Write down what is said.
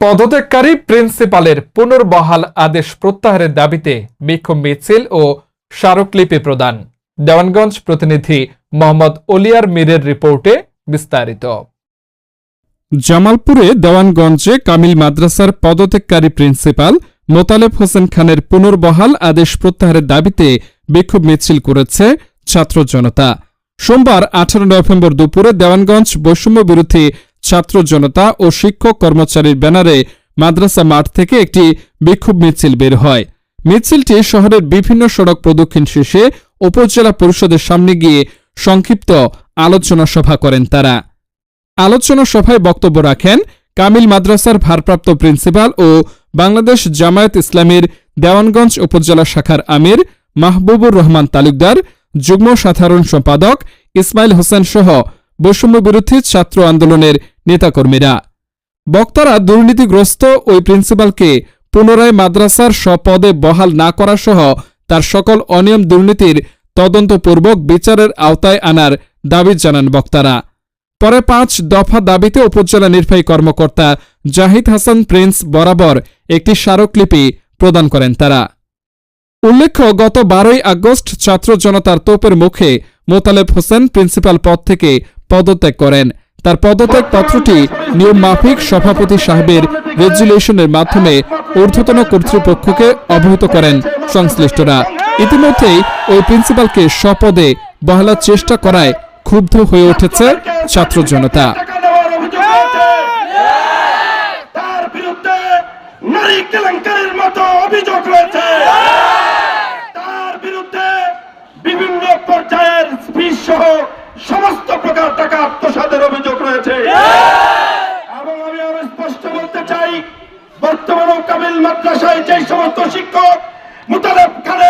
পদত্যাগকারী প্রিন্সিপালের পুনর্বহাল আদেশ প্রত্যাহারের দাবিতে বিক্ষোভ মিছিল ও স্মারকলিপি প্রদান। দেওয়ানগঞ্জ প্রতিনিধি মোহাম্মদ ওলিয়ার মীরের রিপোর্টে বিস্তারিত। জামালপুরে দেওয়ানগঞ্জে কামিল মাদ্রাসার পদত্যাগকারী প্রিন্সিপাল মোতালেব হোসেন খানের পুনর্বহাল আদেশ প্রত্যাহারের দাবিতে বিক্ষোভ মিছিল করেছে ছাত্র জনতা। সোমবার আঠারো নভেম্বর দুপুরে দেওয়ানগঞ্জ বৈষম্য বিরোধী ছাত্র জনতা ও শিক্ষক কর্মচারীর ব্যানারে মাদ্রাসা মাঠ থেকে একটি বিক্ষোভ মিছিল বের হয়। মিছিলটি শহরের বিভিন্ন সড়ক প্রদক্ষিণ শেষে উপজেলা পরিষদের সামনে গিয়ে সংক্ষিপ্ত আলোচনা সভা করেন তারা। আলোচনা সভায় বক্তব্য রাখেন কামিল মাদ্রাসার ভারপ্রাপ্ত প্রিন্সিপাল ও বাংলাদেশ জামায়াত ইসলামীর দেওয়ানগঞ্জ উপজেলা শাখার আমির মাহবুবুর রহমান তালুকদার, যুগ্ম সাধারণ সম্পাদক ইসমাইল হোসেন সহ বৈষম্য বিরোধী ছাত্র আন্দোলনের নেতাকর্মীরা। বক্তারা দুর্নীতিগ্রস্ত ওই প্রিন্সিপালকে পুনরায় মাদ্রাসার স্বপদে বহাল না করা সহ তার সকল অনিয়ম দুর্নীতির তদন্তপূর্বক বিচারের আওতায় আনার দাবি জানান বক্তারা। পরে পাঁচ দফা দাবিতে উপজেলা নির্বাহী কর্মকর্তা জাহিদ হাসান প্রিন্স বরাবর একটি স্মারকলিপি প্রদান করেন তারা। উল্লেখ্য, গত বারোই আগস্ট ছাত্র জনতার তোপের মুখে মোতালেব হোসেন প্রিন্সিপাল পদ থেকে পদত্যাগ করেন। তার পদত্যাগ পত্রটি নিয়ম মাফিক সভাপতি সাহেবের রেজুলেশনের মাধ্যমে ঊর্ধ্বতন কর্তৃপক্ষকে অবহিত করেন সংশ্লিষ্টরা। ইতিমধ্যেই ওই প্রিন্সিপালকে স্বপদে বহালার চেষ্টা করায় ক্ষুব্ধ হয়ে উঠেছে ছাত্র জনতা। নারী কেলেঙ্কারির মতো অভিযোগ রয়েছে। এবং আমি আরও স্পষ্ট বলতে চাই বর্তমান কামিল মাদ্রাসায় যে সমস্ত শিক্ষক মুতালেব খানের